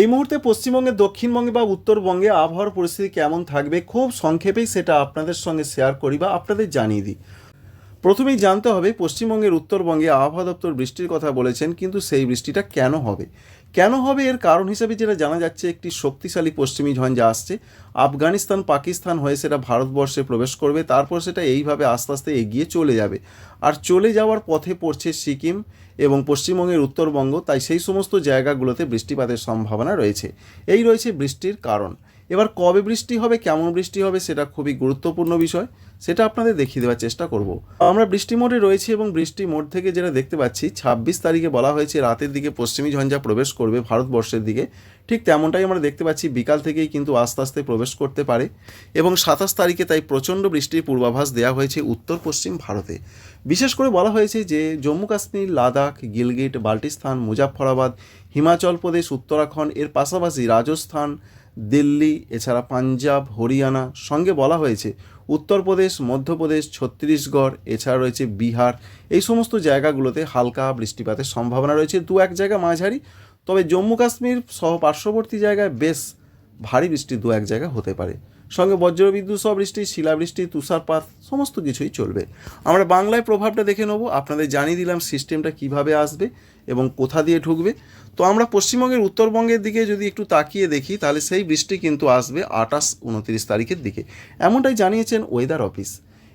এই মুহূর্তে পশ্চিমবঙ্গে, দক্ষিণবঙ্গে বা উত্তরবঙ্গে আবহাওয়ার পরিস্থিতি কেমন থাকবে, খুব সংক্ষেপেই সেটা আপনাদের সঙ্গে শেয়ার করি বা আপনাদের জানিয়ে দিই। প্রথমেই জানতে হবে, পশ্চিমবঙ্গের উত্তরবঙ্গে আবহাওয়া দপ্তর বৃষ্টির কথা বলেছেন, কিন্তু সেই বৃষ্টিটা কেন হবে? কেন হবে এর কারণ হিসেবে যেটা জানা যাচ্ছে, একটি শক্তিশালী পশ্চিমী ঝঞ্ঝা আসছে। আফগানিস্তান, পাকিস্তান হয়ে সেটা ভারতবর্ষে প্রবেশ করবে, তারপর সেটা এইভাবে আস্তে আস্তে এগিয়ে চলে যাবে। আর চলে যাওয়ার পথে পড়ছে সিকিম এবং পশ্চিমবঙ্গের উত্তরবঙ্গ, তাই সেই সমস্ত জায়গাগুলোতে বৃষ্টিপাতের সম্ভাবনা রয়েছে। এই রয়েছে বৃষ্টির কারণ। এবার কবে বৃষ্টি হবে, কেমন বৃষ্টি হবে সেটা খুবই গুরুত্বপূর্ণ বিষয়। সেটা আপনাদের দেখিয়ে দেওয়ার চেষ্টা করব। আমরা বৃষ্টি মোডে রয়েছি এবং বৃষ্টি মোড থেকে যেটা দেখতে পাচ্ছি, ছাব্বিশ তারিখে বলা হয়েছে রাতের দিকে পশ্চিমী ঝঞ্ঝা প্রবেশ করবে ভারতবর্ষের দিকে। ঠিক তেমনটাই আমরা দেখতে পাচ্ছি বিকাল থেকেই কিন্তু আস্তে আস্তে প্রবেশ করতে পারে এবং সাতাশ তারিখে তাই প্রচণ্ড বৃষ্টির পূর্বাভাস দেওয়া হয়েছে উত্তর পশ্চিম ভারতে। বিশেষ করে বলা হয়েছে যে জম্মু কাশ্মীর, লাদাখ, গিলগিট, বাল্টিস্তান, মুজাফফরাবাদ, হিমাচল প্রদেশ, উত্তরাখণ্ড, এর পাশাপাশি রাজস্থান দিল্লি, এছাড়া পাঞ্জাব, হরিয়ানা, সঙ্গে বলা হয়েছে উত্তরপ্রদেশ, মধ্যপ্রদেশ, ছত্তিশগড়, এছাড়া রয়েছে বিহার। এই সমস্ত জায়গাগুলোতে হালকা বৃষ্টিপাতের সম্ভাবনা রয়েছে। দু এক জায়গা মাঝারি, তবে জম্মু কাশ্মীর সহ পার্শ্ববর্তী জায়গায় বেশ ভারী বৃষ্টি দু এক জায়গা হতে পারে। সঙ্গে বজ্রবিদ্যুৎ সহ বৃষ্টি শিলাবৃষ্টি, তুষারপাত, সমস্ত কিছুই চলবে। আমরা বাংলায় প্রভাবটা দেখে নেব, আপনাদের জানিয়ে দিলাম সিস্টেমটা কীভাবে আসবে এবং কোথা দিয়ে ঢুকবে। তো আমরা পশ্চিমবঙ্গের উত্তরবঙ্গের দিকে যদি একটু তাকিয়ে দেখি, তাহলে সেই বৃষ্টি কিন্তু আসবে আঠাশ উনত্রিশ তারিখের দিকে। এমনটাই জানিয়েছেন ওয়েদার অফিস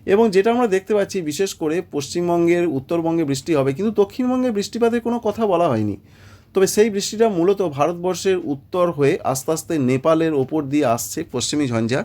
এবং যেটা আমরা দেখতে পাচ্ছি, বিশেষ করে পশ্চিমবঙ্গের, উত্তরবঙ্গে বৃষ্টি হবে, কিন্তু দক্ষিণবঙ্গে বৃষ্টিপাতের কোনো কথা বলা হয়নি। তবে সেই বৃষ্টিটা মূলত ভারতবর্ষের উত্তর হয়ে আস্তে আস্তে নেপালের ওপর দিয়ে আসছে পশ্চিমী ঝঞ্ঝা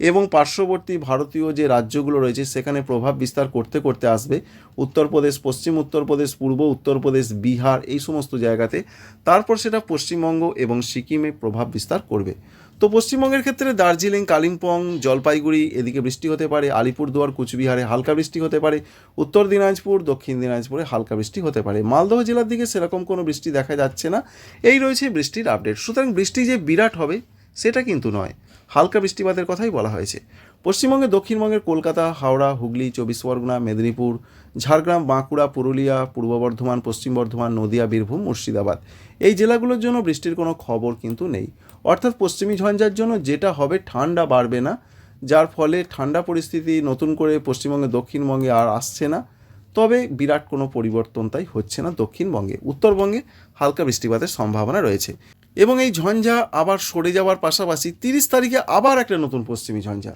এবং পার্শ্ববর্তী ভারতীয় যে রাজ্যগুলো রয়েছে, সেখানে প্রভাব বিস্তার করতে করতে আসবে। উত্তরপ্রদেশ, পশ্চিম উত্তরপ্রদেশ, পূর্ব উত্তরপ্রদেশ, বিহার এই সমস্ত জায়গাতে। তারপর সেটা পশ্চিমবঙ্গ এবং সিকিমে প্রভাব বিস্তার করবে। তো পশ্চিমবঙ্গের ক্ষেত্রে দার্জিলিং, কালিম্পং, জলপাইগুড়ি, এদিকে বৃষ্টি হতে পারে, আলিপুরদুয়ার, কুচবিহারে হালকা বৃষ্টি হতে পারে, উত্তর দিনাজপুর, দক্ষিণ দিনাজপুরে হালকা বৃষ্টি হতে পারে। মালদহ জেলার দিকে সেরকম কোনো বৃষ্টি দেখা যাচ্ছে না। এই রয়েছে বৃষ্টির আপডেট। সুতরাং বৃষ্টি যে বিরাট হবে, সেটা কিন্তু নয়। হালকা বৃষ্টিপাতের কথাই বলা হয়েছে। পশ্চিমবঙ্গে, দক্ষিণবঙ্গের কলকাতা, হাওড়া, হুগলি, চব্বিশ পরগনা, মেদিনীপুর, ঝাড়গ্রাম, বাঁকুড়া, পুরুলিয়া, পূর্ব বর্ধমান, পশ্চিম বর্ধমান, নদিয়া, বীরভূম, মুর্শিদাবাদ। এই জেলাগুলোর জন্য বৃষ্টির কোনো খবর কিন্তু নেই। অর্থাৎ পশ্চিমী ঝঞ্ঝার জন্য যেটা হবে ঠান্ডা বাড়বে না, যার ফলে ঠান্ডা পরিস্থিতি নতুন করে পশ্চিমবঙ্গে, দক্ষিণবঙ্গে আর আসছে না। তবে বিরাট কোনো পরিবর্তন তাই হচ্ছে না দক্ষিণবঙ্গে। উত্তরবঙ্গে হালকা বৃষ্টিপাতের সম্ভাবনা রয়েছে। এবং এই ঝঞ্ঝা আবার সরে যাওয়ার পাশাপাশি তিরিশ তারিখে আবার একটা নতুন পশ্চিমী ঝঞ্ঝা।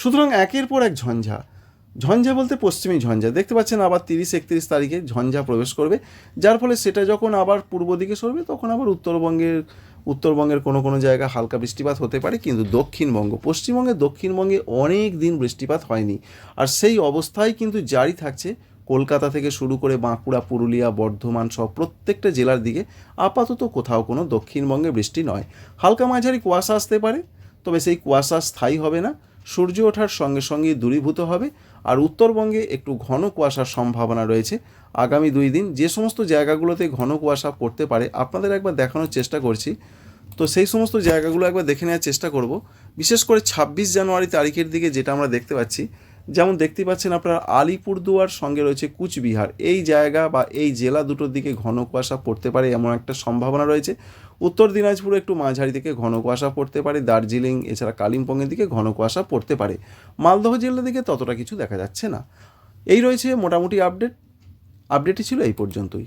সুতরাং একের পর এক ঝঞ্ঝা। ঝঞ্ঝা বলতে পশ্চিমী ঝঞ্ঝা। দেখতে পাচ্ছেন আবার তিরিশ একত্রিশ তারিখে ঝঞ্ঝা প্রবেশ করবে। যার ফলে সেটা যখন আবার পূর্ব দিকে সরবে, তখন আবার উত্তরবঙ্গের উত্তরবঙ্গের কোনো কোনো জায়গায় হালকা বৃষ্টিপাত হতে পারে, কিন্তু দক্ষিণবঙ্গ পশ্চিমবঙ্গে দক্ষিণবঙ্গে অনেক দিন বৃষ্টিপাত হয়নি। আর সেই অবস্থায় কিন্তু জারি থাকছে কলকাতা থেকে শুরু করে বাঁকুড়া, পুরুলিয়া, বর্ধমান সহ প্রত্যেকটা জেলার দিকে। আপাতত কোথাও কোনো দক্ষিণবঙ্গে বৃষ্টি নয়। হালকা মাঝারি কুয়াশা আসতে পারে, তবে সেই কুয়াশা স্থায়ী হবে না। সূর্য ওঠার সঙ্গে সঙ্গে দূরীভূত হবে আর উত্তরবঙ্গে একটু ঘন কুয়াশার সম্ভাবনা রয়েছে। আগামী দুই দিন যে সমস্ত জায়গাগুলোতে ঘন কুয়াশা পড়তে পারে আপনাদের একবার দেখানোর চেষ্টা করছি। তো সেই সমস্ত জায়গাগুলো একবার দেখে নেওয়ার চেষ্টা করব। বিশেষ করে ছাব্বিশ জানুয়ারি তারিখের দিকে যেটা আমরা দেখতে পাচ্ছি যেমন দেখতে পাচ্ছেন আপনার আলিপুরদুয়ার সঙ্গে রয়েছে কুচবিহার। এই জায়গা বা এই জেলা দুটোর দিকে ঘন কুয়াশা পড়তে পারে এমন একটা সম্ভাবনা রয়েছে। উত্তর দিনাজপুরে একটু মাঝারি দিকে ঘন কুয়াশা পড়তে পারে। দার্জিলিং, এছাড়া কালিম্পংয়ের দিকে ঘন কুয়াশা পড়তে পারে। মালদহ জেলার দিকে ততটা কিছু দেখা যাচ্ছে না। এই রয়েছে মোটামুটি আপডেট। আপডেটই ছিল এই পর্যন্তই।